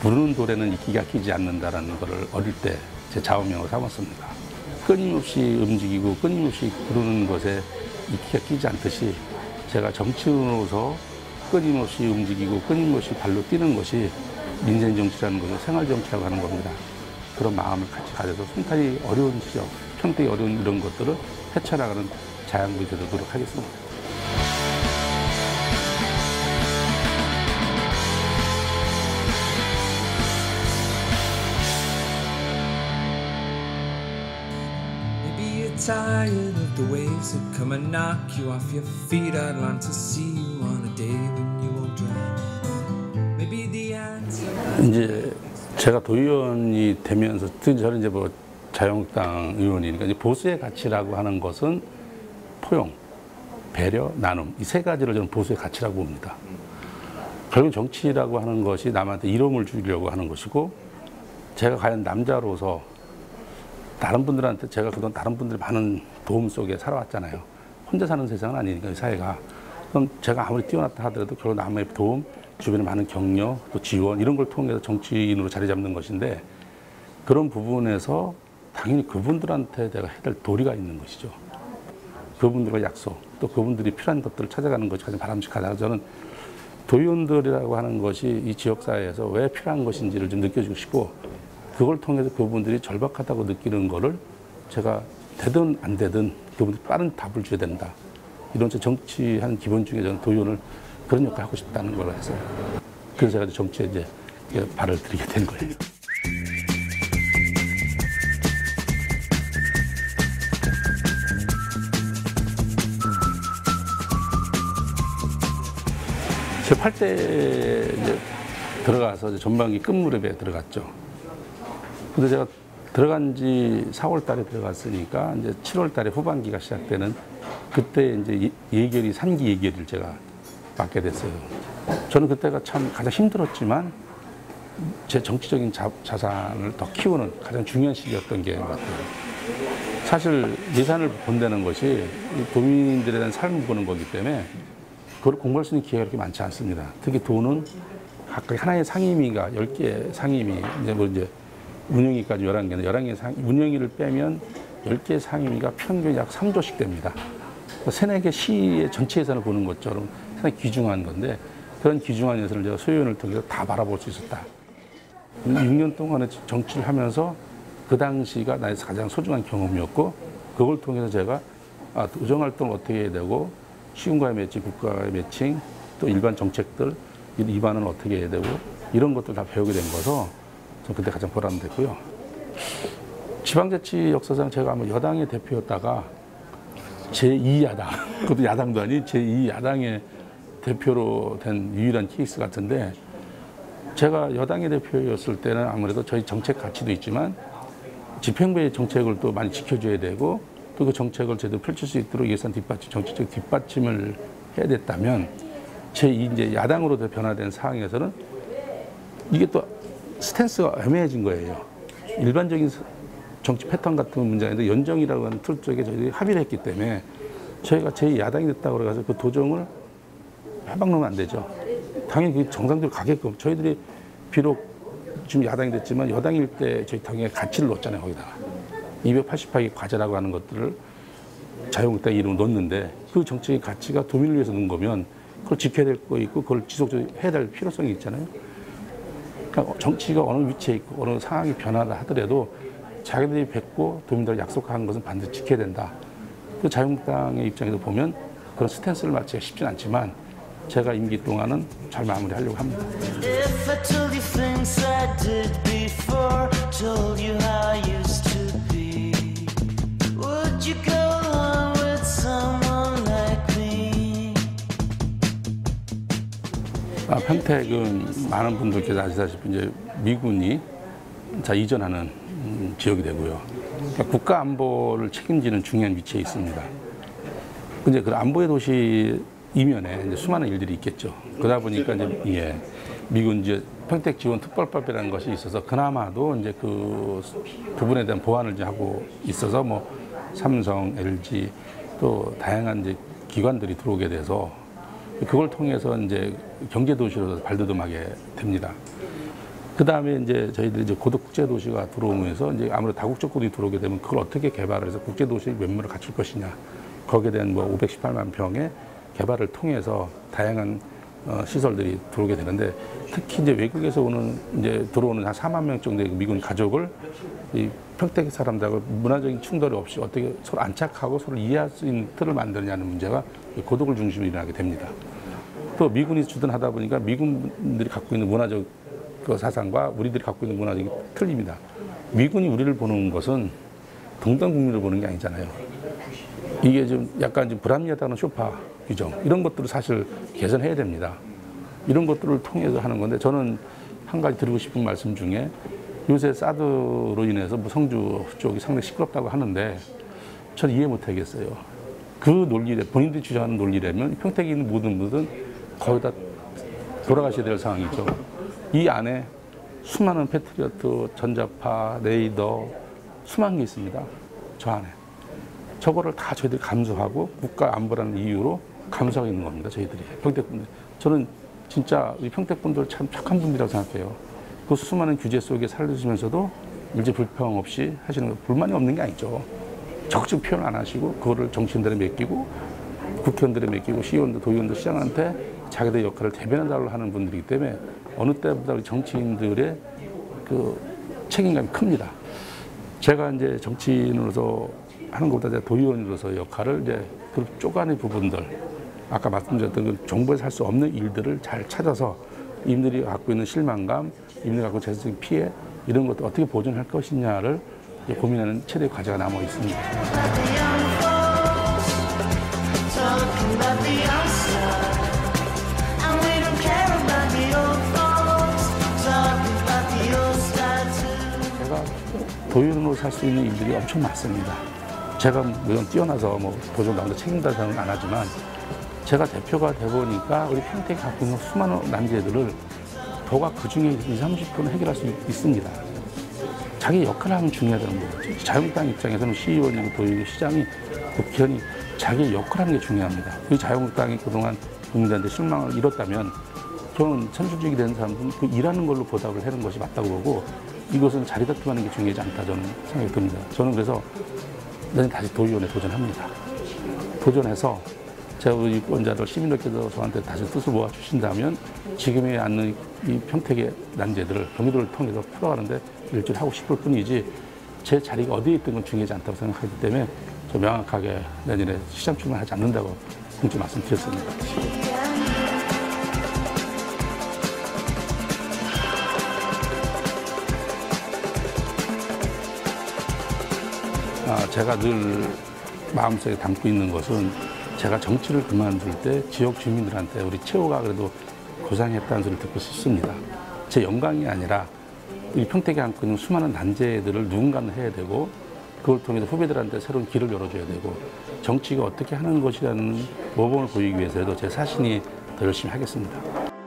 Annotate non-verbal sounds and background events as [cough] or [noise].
부르는 돌에는 이끼가 끼지 않는다라는 것을 어릴 때 제 좌우명으로 삼았습니다. 끊임없이 움직이고 끊임없이 부르는 것에 이끼가 끼지 않듯이 제가 정치인으로서 끊임없이 움직이고 끊임없이 발로 뛰는 것이 민생 정치라는 것을 생활 정치라고 하는 겁니다. 그런 마음을 같이 가져서 손탈이 어려운 지역, 평택이 어려운 이런 것들을 헤쳐나가는 자양분이 되도록 노력하겠습니다. Tired of the waves that come and knock you off your feet. I'd long to see you on a day when you won't drown. Maybe the answer. 이제 제가 도의원이 되면서 특히 저는 이제 뭐 자유한국당 의원이니까 이제 보수의 가치라고 하는 것은 포용, 배려, 나눔 이 세 가지를 저는 보수의 가치라고 봅니다. 결국 정치라고 하는 것이 남한테 이름을 주려고 하는 것이고 제가 과연 남자로서 다른 분들한테 제가 그동안 다른 분들이 많은 도움 속에 살아왔잖아요. 혼자 사는 세상은 아니니까 이 사회가. 그럼 제가 아무리 뛰어났다 하더라도 결국 남의 도움, 주변에 많은 격려, 또 지원 이런 걸 통해서 정치인으로 자리 잡는 것인데 그런 부분에서 당연히 그분들한테 내가 해야 될 도리가 있는 것이죠. 그분들과 약속, 또 그분들이 필요한 것들을 찾아가는 것이 가장 바람직하다. 저는 도의원들이라고 하는 것이 이 지역사회에서 왜 필요한 것인지를 좀 느껴주고 싶고 그걸 통해서 그분들이 절박하다고 느끼는 거를 제가 되든 안 되든 그분들 빠른 답을 줘야 된다. 이런 제 정치하는 기본 중에 저는 도의원을 그런 역할을 하고 싶다는 걸 해서 그래서 제가 정치에 이제 발을 들이게 된 거예요. 제 8대 이제 들어가서 전반기 끝무렵에 들어갔죠. 근데 제가 들어간 지 4월 달에 들어갔으니까 이제 7월 달에 후반기가 시작되는 그때 이제 예- 예결이 산기 예결을 제가 맡게 됐어요. 저는 그때가 참 가장 힘들었지만 제 정치적인 자, 자산을 더 키우는 가장 중요한 시기였던 게 같아요. 사실 예산을 본다는 것이 이 도민들에 대한 삶을 보는 거기 때문에 그걸 공부할 수 있는 기회가 그렇게 많지 않습니다. 특히 돈은 각각 하나의 상임위가 10개 상임위, 이제 뭐 이제 운영위까지 11개인데 11개 상, 운영위를 빼면 10개 상임위가 평균 약 3조씩 됩니다. 뭐 세네 개 시의 전체 예산을 보는 것처럼 상당히 귀중한 건데 그런 귀중한 예산을 제가 소위원을 통해서 다 바라볼 수 있었다. 6년 동안의 정치를 하면서 그 당시가 나의 가장 소중한 경험이었고 그걸 통해서 제가 아, 도정 활동을 어떻게 해야 되고 시군과의 매칭, 국가의 매칭, 또 일반 정책들 이 입안은 어떻게 해야 되고 이런 것들 다 배우게 된 거서 전 그때 가장 보람됐고요. 지방자치 역사상 제가 아마 여당의 대표였다가 제2야당, [laughs] 그것도 야당도 아닌 제2야당의 대표로 된 유일한 케이스 같은데 제가 여당의 대표였을 때는 아무래도 저희 정책 가치도 있지만 집행부의 정책을 또 많이 지켜줘야 되고 또 그 정책을 제대로 펼칠 수 있도록 예산 뒷받침, 정치적 뒷받침을 해야 됐다면 제 이제 야당으로 변화된 상황에서는 이게 또 스탠스가 애매해진 거예요. 일반적인 정치 패턴 같은 문제인데 연정이라고 하는 틀 쪽에 저희들이 합의를 했기 때문에 저희가 제 야당이 됐다고 그래서 그 도정을 해박놓으면 안 되죠. 당연히 그 정상적으로 가게끔 저희들이 비록 지금 야당이 됐지만 여당일 때 저희 당에 가치를 넣었잖아요 거기다가 288개 과제라고 하는 것들을 자유한국당 이름을 넣었는데 그 정책의 가치가 도민을 위해서 넣은 거면 그걸 지켜야 될 거 있고 그걸 지속적으로 해야 될 필요성이 있잖아요. 그러니까 정치가 어느 위치에 있고 어느 상황이 변화를 하더라도 자기들이 뵙고 도민들 약속한 것은 반드시 지켜야 된다. 그 자유한국당의 입장에서 보면 그런 스탠스를 맞추기가 쉽진 않지만 제가 임기 동안은 잘 마무리하려고 합니다. 아, 평택은 많은 분들께서 아시다시피 이제 미군이 자 이전하는 음, 지역이 되고요. 그러니까 국가 안보를 책임지는 중요한 위치에 있습니다. 근데 그 안보의 도시 이면에 이제 수많은 일들이 있겠죠. 그러다 보니까 이제 예, 미군 이제 평택 지원 특별법이라는 것이 있어서 그나마도 이제 그 부분에 대한 보완을 이제 하고 있어서 뭐 삼성, LG 또 다양한 이제 기관들이 들어오게 돼서 그걸 통해서 이제 경제 도시로 발돋움하게 됩니다. 그 다음에 이제 저희들이 이제 고도 국제 도시가 들어오면서 이제 아무래도 다국적 고도이 들어오게 되면 그걸 어떻게 개발을 해서 국제 도시의 면모를 갖출 것이냐. 거기에 대한 뭐 518만 평의 개발을 통해서 다양한 어, 시설들이 들어오게 되는데 특히 이제 외국에서 오는 이제 들어오는 한 4만 명 정도의 미군 가족을 이 평택 사람들하고 문화적인 충돌이 없이 어떻게 서로 안착하고 서로 이해할 수 있는 틀을 만드느냐는 문제가 이 고독을 중심으로 일어나게 됩니다. 또 미군이 주둔하다 보니까 미군들이 갖고 있는 문화적 그 사상과 우리들이 갖고 있는 문화적인 틀립니다. 미군이 우리를 보는 것은 동방 국민을 보는 게 아니잖아요. 이게 좀 약간 좀 불합리하다는 쇼파 규정 이런 것들을 사실 개선해야 됩니다. 이런 것들을 통해서 하는 건데 저는 한 가지 드리고 싶은 말씀 중에 요새 사드로 인해서 뭐 성주 쪽이 상당히 시끄럽다고 하는데 저는 이해 못 하겠어요. 그 논리래 본인들이 주장하는 논리라면 평택에 있는 모든 분들은 거의 다 돌아가셔야 될 상황이죠. 이 안에 수많은 패트리어트, 전자파, 레이더 수많은 게 있습니다. 저 안에. 저거를 다 저희들이 감수하고 국가 안보라는 이유로 감수하고 있는 겁니다. 저희들이 평택분들. 저는 진짜 우리 평택분들 참 착한 분들이라고 생각해요. 그 수많은 규제 속에 살려주면서도 일제 불평 없이 하시는 거 불만이 없는 게 아니죠. 적극적 표현 안 하시고 그거를 정치인들에 맡기고 국회의원들에 맡기고 시의원들, 도의원들, 시장한테 자기들 역할을 대변해달라고 하는 분들이기 때문에 어느 때보다 우리 정치인들의 그 책임감이 큽니다. 제가 이제 정치인으로서 하는 것보다 도의원으로서 역할을 이제 그 쪼가는 부분들 아까 말씀드렸던 그 정부에서 할 수 없는 일들을 잘 찾아서 이들이 갖고 있는 실망감, 이들이 갖고 있는 재정적인 피해 이런 것들 어떻게 보존할 것이냐를 고민하는 최대 과제가 남아 있습니다. 제가 도의원으로 살 수 있는 일들이 엄청 많습니다. 제가 물론 뛰어나서 뭐 도전 나오는 책임다서는 안 하지만 제가 대표가 돼 보니까 우리 평택에 갖고 있는 수많은 난제들을 도가 그 중에 20, 30%는 해결할 수 있- 있습니다. 자기 역할을 하면 중요하다는 거죠. 자유한국당 입장에서는 시의원이고 도의고 시장이 국회의원이 자기 역할을 하는 게 중요합니다. 그 자유한국당이 그동안 국민들한테 실망을 잃었다면 저는 선출직이 된 사람들은 그 일하는 걸로 보답을 하는 것이 맞다고 보고 이것은 자리 다툼하는 게 중요하지 않다 저는 생각이 듭니다. 저는 그래서 다시 도의원에 도전합니다. 도전해서 제가 우리 유권자들 시민들께서 저한테 다시 뜻을 모아 주신다면 지금에 앉는 이 평택의 난제들을 경기도를 통해서 풀어가는데 일주일 하고 싶을 뿐이지 제 자리가 어디에 있든 건 중요하지 않다고 생각하기 때문에 저 명확하게 내년에 시장 출마하지 않는다고 공지 말씀드렸습니다. 제가 늘 마음속에 담고 있는 것은 제가 정치를 그만둘 때 지역 주민들한테 우리 최호가 그래도 고생했다는 소리를 듣고 싶습니다. 제 영광이 아니라 이 평택에 안고 있는 수많은 난제들을 누군가는 해야 되고 그걸 통해서 후배들한테 새로운 길을 열어줘야 되고 정치가 어떻게 하는 것이라는 모범을 보이기 위해서라도 제 사신이 더 열심히 하겠습니다.